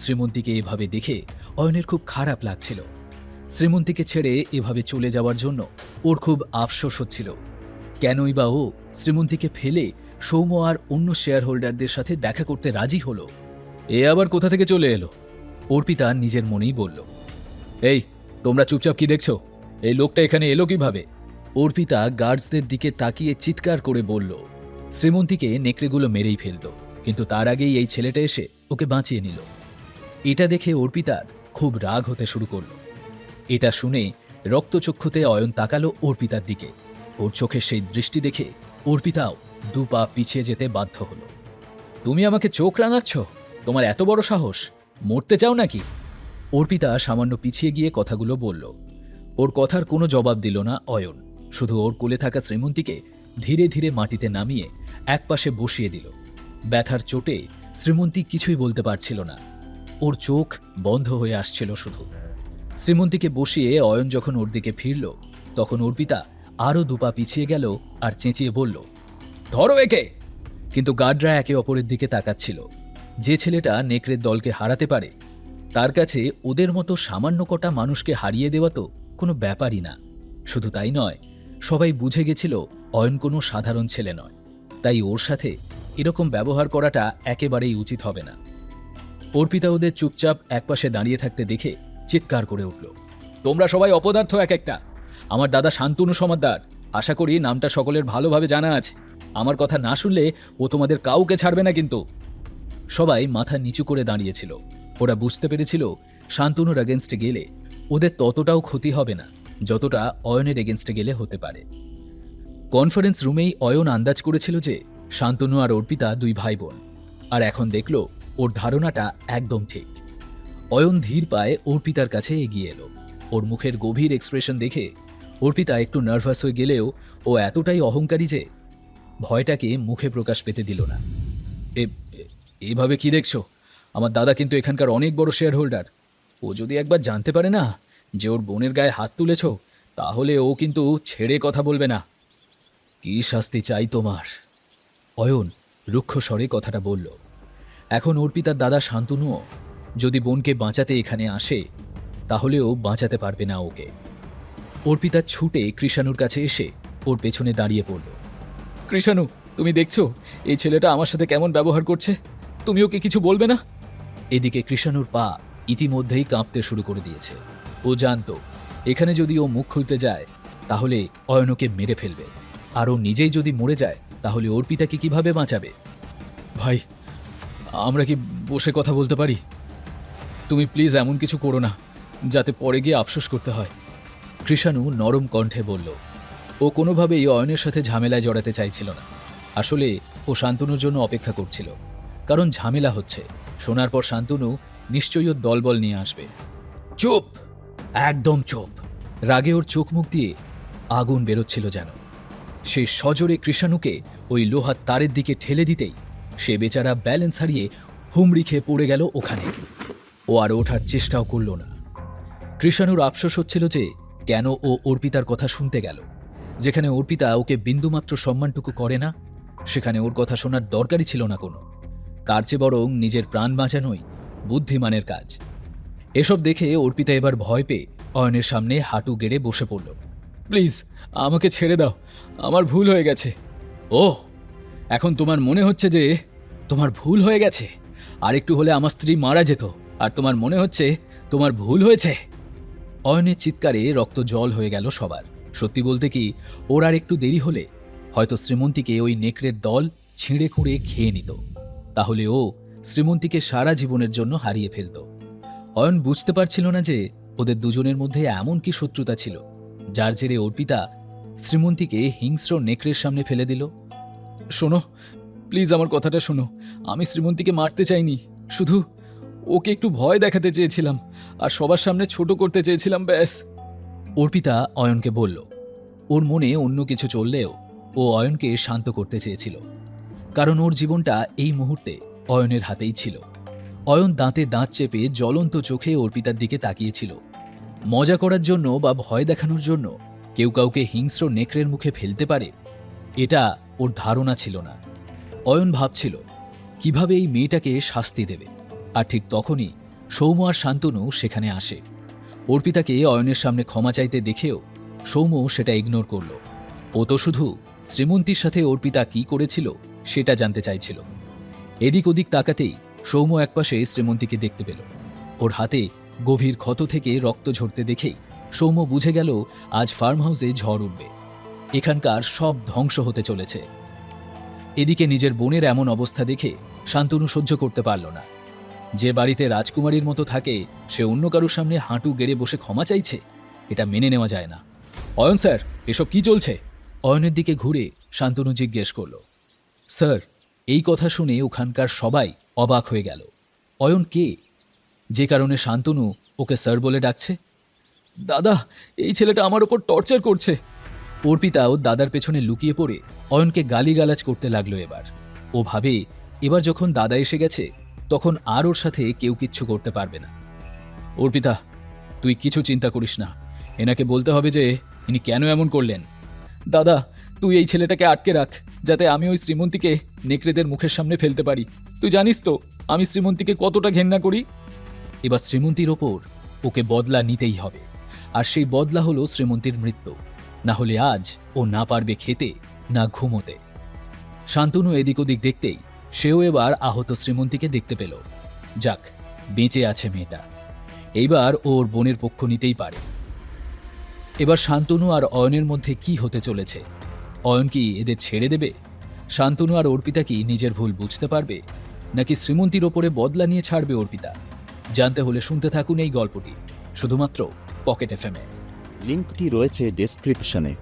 শ্রীমন্তীকে এভাবে দেখে অয়নের খুব খারাপ লাগছিল। শ্রীমন্তীকে ছেড়ে এভাবে চলে যাওয়ার জন্য ওর খুব আফসোস হচ্ছিল। কেনই বা ও শ্রীমন্তীকে ফেলে সৌম্য আর অন্য শেয়ার হোল্ডারদের সাথে দেখা করতে রাজি হলো। এ আবার কোথা থেকে চলে এলো? অর্পিতা নিজের মনেই বলল, এই, তোমরা চুপচাপ কি দেখছ? এই লোকটা এখানে এলো কীভাবে? অর্পিতা গার্ডসদের দিকে তাকিয়ে চিৎকার করে বলল, শ্রীমন্তীকে নেকড়েগুলো মেরেই ফেলত, কিন্তু তার আগেই এই ছেলেটা এসে ওকে বাঁচিয়ে নিল। এটা দেখে অর্পিতার খুব রাগ হতে শুরু করল। এটা শুনে রক্তচক্ষুতে অয়ন তাকালো অর্পিতার দিকে। ওর চোখের সেই দৃষ্টি দেখে অর্পিতাও দু পা পিছিয়ে যেতে বাধ্য হলো। তুমি আমাকে চোখ রাঙাচ্ছ? তোমার এত বড় সাহস? মরতে চাও নাকি? অর্পিতা সামান্য পিছিয়ে গিয়ে কথাগুলো বলল। ওর কথার কোনো জবাব দিল না অয়ন। শুধু ওর কোলে থাকা শ্রীমন্তীকে ধীরে ধীরে মাটিতে নামিয়ে একপাশে বসিয়ে দিল। ব্যথার চোটে শ্রীমন্তী কিছুই বলতে পারছিল না। ওর চোখ বন্ধ হয়ে আসছিল শুধু। শ্রীমন্তীকে বসিয়ে অয়ন যখন ওর দিকে ফিরল, তখন অর্পিতা আরও দুপা পিছিয়ে গেল আর চেঁচিয়ে বলল, ধরো একে! কিন্তু গার্ডরা একে অপরের দিকে তাকাচ্ছিল। যে ছেলেটা নেকড়ের দলকে হারাতে পারে, তার কাছে ওদের মতো সামান্য কটা মানুষকে হারিয়ে দেওয়া তো কোনো ব্যাপারই না। শুধু তাই নয়, সবাই বুঝে গেছিল অয়ন কোনো সাধারণ ছেলে নয়। তাই ওর সাথে এরকম ব্যবহার করাটা একেবারেই উচিত হবে না। অর্পিতা ওদের চুপচাপ একপাশে দাঁড়িয়ে থাকতে দেখে চিৎকার করে উঠল। তোমরা সবাই অপদার্থ এক একটা। আমার দাদা শান্তনু সমাদ্দার আশা করি নামটা সকলের ভালোভাবে জানা আছে। আমার কথা না শুনলে ও তোমাদের কাউকে ছাড়বে না কিন্তু। সবাই মাথা নিচু করে দাঁড়িয়েছিল। ওরা বুঝতে পেরেছিল শান্তনুর এগেনস্টে গেলে ওদের ততটাও ক্ষতি হবে না, যতটা অয়নের এগেনস্টে গেলে হতে পারে। কনফারেন্স রুমেই অয়ন আন্দাজ করেছিল যে শান্তনু আর অর্পিতা দুই ভাই বোন। আর এখন দেখল ওর ধারণাটা একদম ঠিক। অয়ন ধীর পায়ে অর্পিতার কাছে এগিয়ে এলো। ওর মুখের গভীর এক্সপ্রেশন দেখে অর্পিতা একটু নার্ভাস হয়ে গেলেও ও এতটাই অহংকারী যে ভয়টাকে মুখে প্রকাশ পেতে দিল না। এভাবে কি দেখছ? আমার দাদা কিন্তু এখানকার অনেক বড় শেয়ার হোল্ডার ও যদি একবার জানতে পারে না যে ওর বোনের গায়ে হাত তুলেছ, তাহলে ও কিন্তু ছেড়ে কথা বলবে না। কি শাস্তি চাই তোমার? অয়ন রুক্ষ স্বরে কথাটা বলল। এখন অর্পিতার দাদা শান্তনুও যদি বোনকে বাঁচাতে এখানে আসে, তাহলেও বাঁচাতে পারবে না ওকে। অর্পিতা ছুটে কৃষাণুর কাছে এসে ওর পেছনে দাঁড়িয়ে পড়ল। কৃষাণু, তুমি দেখছ, এই ছেলেটা আমার সাথে কেমন ব্যবহার করছে? তুমি ওকে কিছু বলবে না? এদিকে কৃষাণুর পা ইতিমধ্যেই কাঁপতে শুরু করে দিয়েছে। ও জানতো, এখানে যদি ও মুখ খুলতে যায়, তাহলে অয়নকে মেরে ফেলবে। আর ও নিজেই যদি মরে যায়, তাহলে অর্পিতাকে কীভাবে বাঁচাবে? ভাই আমরা কি বসে কথা বলতে পারি? তুমি প্লিজ এমন কিছু করো না, যাতে পরে গিয়ে আফসোস করতে হয়। কৃষাণু নরম কণ্ঠে বলল, ও কোনোভাবেই অয়নের সাথে ঝামেলায় জড়াতে চাইছিল না। আসলে ও শান্তনুর জন্য অপেক্ষা করছিল। কারণ ঝামেলা হচ্ছে। শোনার পর শান্তনু নিশ্চয়ই ওর দলবল নিয়ে আসবে। চুপ! একদম চুপ! রাগে ওর চোখ মুখ দিয়ে আগুন বেরোচ্ছিল যেন। সে সজোরে কৃষাণুকে ওই লোহার তারের দিকে ঠেলে দিতেই সে বেচারা ব্যালেন্স হারিয়ে হুমড়ি খেয়ে পড়ে গেল ওখানে। ও আর ওঠার চেষ্টাও করল না। কৃষাণুর আফসোস হচ্ছিল যে কেন ও অর্পিতার কথা শুনতে গেল। যেখানে অর্পিতা ওকে বিন্দুমাত্র সম্মানটুকু করে না, সেখানে ওর কথা শোনার দরকারই ছিল না কোনো। তার চেয়ে বরং নিজের প্রাণ বাঁচানোই বুদ্ধিমানের কাজ। এসব দেখে অর্পিতা এবার ভয় পেয়ে অয়নের সামনে হাঁটু গেড়ে বসে পড়ল। প্লিজ, আমাকে ছেড়ে দাও। আমার ভুল হয়ে গেছে। ও এখন তোমার মনে হচ্ছে যে তোমার ভুল হয়ে গেছে। আর একটু হলে আমার স্ত্রী মারা যেত, আর তোমার মনে হচ্ছে তোমার ভুল হয়েছে। অয়নের চিৎকারে রক্ত জল হয়ে গেল সবার। সত্যি বলতে কি, ওর আর একটু দেরি হলে হয়তো শ্রীমন্তীকে ওই নেকড়ের দল ছিঁড়ে খুঁড়ে খেয়ে নিত। তাহলে ও শ্রীমন্তীকে সারা জীবনের জন্য হারিয়ে ফেলত। অয়ন বুঝতে পারছিল না যে ওদের দুজনের মধ্যে এমন কি শত্রুতা ছিল, যার জেরে অর্পিতা শ্রীমন্তীকে হিংস্র নেকড়ের সামনে ফেলে দিল। শোনো, প্লিজ আমার কথাটা শোনো। আমি শ্রীমন্তীকে মারতে চাইনি, শুধু ওকে একটু ভয় দেখাতে চেয়েছিলাম, আর সবার সামনে ছোট করতে চেয়েছিলাম, ব্যাস। অর্পিতা অয়নকে বলল, ওর মনে অন্য কিছু চললেও ও অয়নকে শান্ত করতে চেয়েছিল, কারণ ওর জীবনটা এই মুহূর্তে অয়নের হাতেই ছিল। অয়ন দাঁতে দাঁত চেপে জ্বলন্ত চোখে অর্পিতার দিকে তাকিয়েছিল। মজা করার জন্য বা ভয় দেখানোর জন্য কেউ কাউকে হিংস্র নেকড়ের মুখে ফেলতে পারে এটা ওর ধারণা ছিল না। অয়ন ভাবছিল, কীভাবে এই মেয়েটাকে শাস্তি দেবে? আর ঠিক তখনই সৌম্য আর শান্তনু সেখানে আসে। অর্পিতাকে অয়নের সামনে ক্ষমা চাইতে দেখেও সৌম্য সেটা ইগনোর করল। ও তো শুধু শ্রীমন্তীর সাথে অর্পিতা কি করেছিল সেটা জানতে চাইছিল। এদিক ওদিক তাকাতেই সৌম্য একপাশে শ্রীমন্তীকে দেখতে পেল। ওর হাতে গভীর ক্ষত থেকে রক্ত ঝরতে দেখেই সৌম্য বুঝে গেল, আজ ফার্ম হাউসে ঝড় উঠবে। এখানকার সব ধ্বংস হতে চলেছে। এদিকে নিজের বোনের এমন অবস্থা দেখে শান্তনু সহ্য করতে পারল না। যে বাড়িতে রাজকুমারীর মতো থাকে, সে অন্য কারোর সামনে হাঁটু গেড়ে বসে ক্ষমা চাইছে? এটা মেনে নেওয়া যায় না। অয়ন স্যার, এসব কি চলছে? অয়নের দিকে ঘুরে শান্তনু জিজ্ঞেস করল। স্যার, এই কথা শুনে ওখানকার সবাই অবাক হয়ে গেল। অয়ন কে? যে কারণে শান্তনু ওকে স্যার বলে ডাকছে? দাদা, এই ছেলেটা আমার ওপর টর্চার করছে। অর্পিতা ও দাদার পেছনে লুকিয়ে পড়ে অয়নকে গালিগালাজ করতে লাগল এবার। ও ভাবে, এবার যখন দাদা এসে গেছে, তখন আর ওর সাথে কেউ কিচ্ছু করতে পারবে না। অর্পিতা, তুই কিছু চিন্তা করিস না। এনাকে বলতে হবে যে, ইনি কেন এমন করলেন? দাদা, তুই এই ছেলেটাকে আটকে রাখ, যাতে আমি ওই শ্রীমন্তীকে নেকড়েদের মুখের সামনে ফেলতে পারি। তুই জানিস তো, আমি শ্রীমন্তীকে কতটা ঘেন্না করি? এবার শ্রীমন্তীর ওপর ওকে বদলা নিতেই হবে। আর সেই বদলা হলো শ্রীমন্তীর মৃত্যু। না হলে আজ ও না পারবে খেতে, না ঘুমোতে। শান্তনু এদিক ওদিক দেখতেই সেও এবার আহত শ্রীমন্তীকে দেখতে পেল। যাক, বেঁচে আছে মেয়েটা। এইবার ওর বোনের পক্ষ নিতেই পারে। এবার শান্তনু আর অয়নের মধ্যে কি হতে চলেছে? অয়ন কি এদের ছেড়ে দেবে? শান্তনু আর অর্পিতা কি নিজের ভুল বুঝতে পারবে? নাকি শ্রীমন্তীর ওপরে বদলা নিয়ে ছাড়বে অর্পিতা? জানতে হলে শুনতে থাকুন এই গল্পটি, শুধুমাত্র পকেট এফএমে লিঙ্কটি রয়েছে ডেসক্রিপশনে